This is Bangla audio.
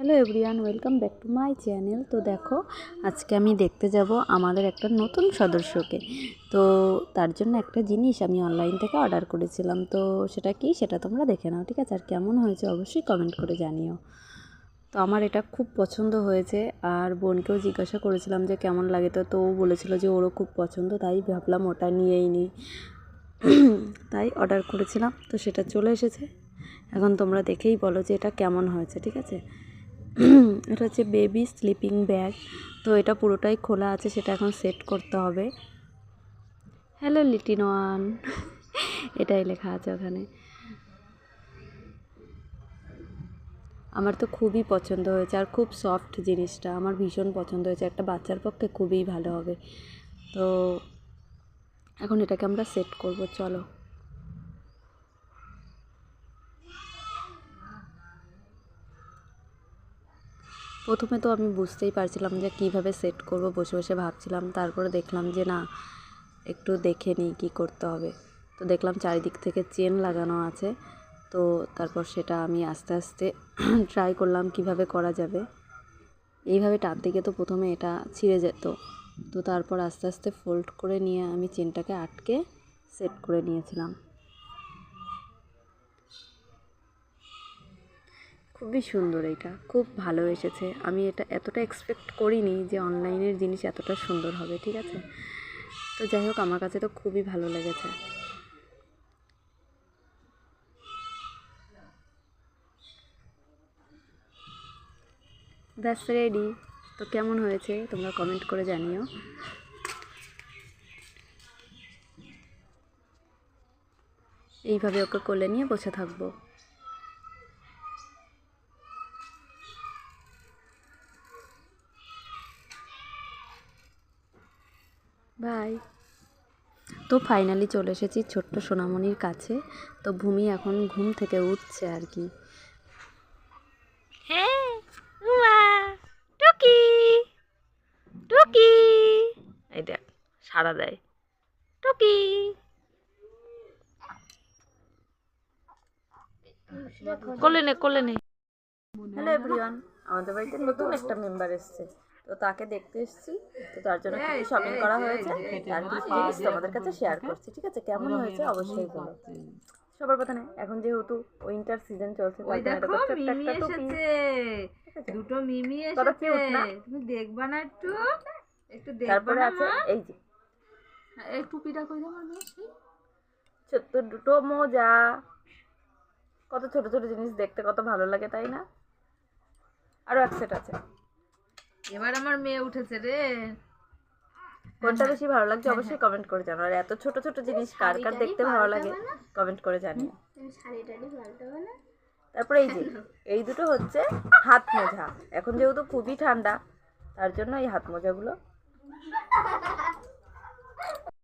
Hello everyone, welcome back to my channel. তো দেখো, আজকে আমি দেখতে যাব আমাদের একটা নতুন সদস্যকে। তো তার জন্য একটা জিনিস আমি অনলাইন থেকে অর্ডার করেছিলাম। তো সেটা কি? সেটা তোমরা দেখে নাও, ঠিক আছে? আর কেমন হয়েছে অবশ্যই কমেন্ট করে জানিও। তো আমার এটা খুব পছন্দ হয়েছে। আর বোনকেও জিজ্ঞাসা করেছিলাম যে কেমন লাগে। তো ও বলেছিল যে ওরও খুব পছন্দ, তাই ভাবলাম ওটা নিয়েই নিই। তাই অর্ডার করেছিলাম। তো সেটা চলে এসেছে। এখন তোমরা দেখেই বলো যে এটা কেমন হয়েছে, ঠিক আছে? এটা হচ্ছে বেবি স্লিপিং ব্যাগ তো এটা পুরোটাই খোলা আছে, সেটা এখন সেট করতে হবে। হ্যালো লিটিন ওয়ান এটাই লেখা আছে ওখানে। আমার তো খুবই পছন্দ হয়েছে, আর খুব সফট জিনিসটা। আমার ভীষণ পছন্দ হয়েছে। একটা বাচ্চার পক্ষে খুবই ভালো হবে। তো এখন এটাকে আমরা সেট করব, চলো। প্রথমে তো আমি বুঝতেই পারছিলাম যে কীভাবে সেট করব, বসে বসে ভাবছিলাম। তারপরে দেখলাম যে না, একটু দেখে নিই কী করতে হবে। তো দেখলাম চারিদিক থেকে চেন লাগানো আছে। তো তারপর সেটা আমি আস্তে আস্তে ট্রাই করলাম কীভাবে করা যাবে। এইভাবে টানতে গিয়ে তো প্রথমে এটা ছিঁড়ে যেত। তো তারপর আস্তে আস্তে ফোল্ড করে নিয়ে আমি চেনটাকে আটকে সেট করে নিয়েছিলাম। খুবই সুন্দর এটা। খুব ভালো এসেছে। আমি এটা এতটা এক্সপেক্ট করিনি যে অনলাইনের জিনিস এতটা সুন্দর হবে, ঠিক আছে? তো যাই হোক, আমার কাছে তো খুবই ভালো লেগেছে। ব্যাস রেডি তো কেমন হয়েছে? তোমরা কমেন্ট করে জানিও। এইভাবে ওকে কোলে নিয়ে বসে থাকব। বাই। তো ফাইনালি চলে এসেছি ছোট্ট সোনামণির কাছে। তো ভূমি এখন ঘুম থেকে উঠছে আর কি। হ্যাঁ উমা টুকি টুকি। এই দেখ সাড়া দেয়। টুকি। কোলে নে কোলে নে। হ্যালো এভরিওয়ান আমাদের বাড়িতে নতুন একটা মেম্বার এসেছে। তো তাকে দেখতে এসেছি। তো তার জন্য কিছু শপিং করা হয়েছে। তার কিছু জিনিস তোমাদের কাছে শেয়ার করছি। ঠিক আছে? কেমন হয়েছে? অবশ্যই বলো। সবার প্রথমে এখন যেহেতু উইন্টার সিজন চলছে ওই দেখো দেখো মিমি এসেছে। দুটো মিমি এসেছে? তুমি দেখবা না একটু? একটু দেখবা তারপরে আছে এই যে। এই টুপিটা কই দাও আমার বেশি ছোট্ট দুটো মোজা। কত ছোট ছোট জিনিস দেখতে কত ভালো লাগে তাই না? আরও এক সেট আছে। এবার আমার মেয়ে উঠেছে রে। কোনটা বেশি ভালো লাগছে অবশ্যই কমেন্ট করে জানো আর এত ছোট ছোট জিনিস কার কার দেখতে ভালো লাগে কমেন্ট করে জানিও। তারপরে এই যে এই দুটো হচ্ছে হাত মোজা। এখন যেহেতু খুবই ঠান্ডা তার জন্য এই হাত মোজাগুলো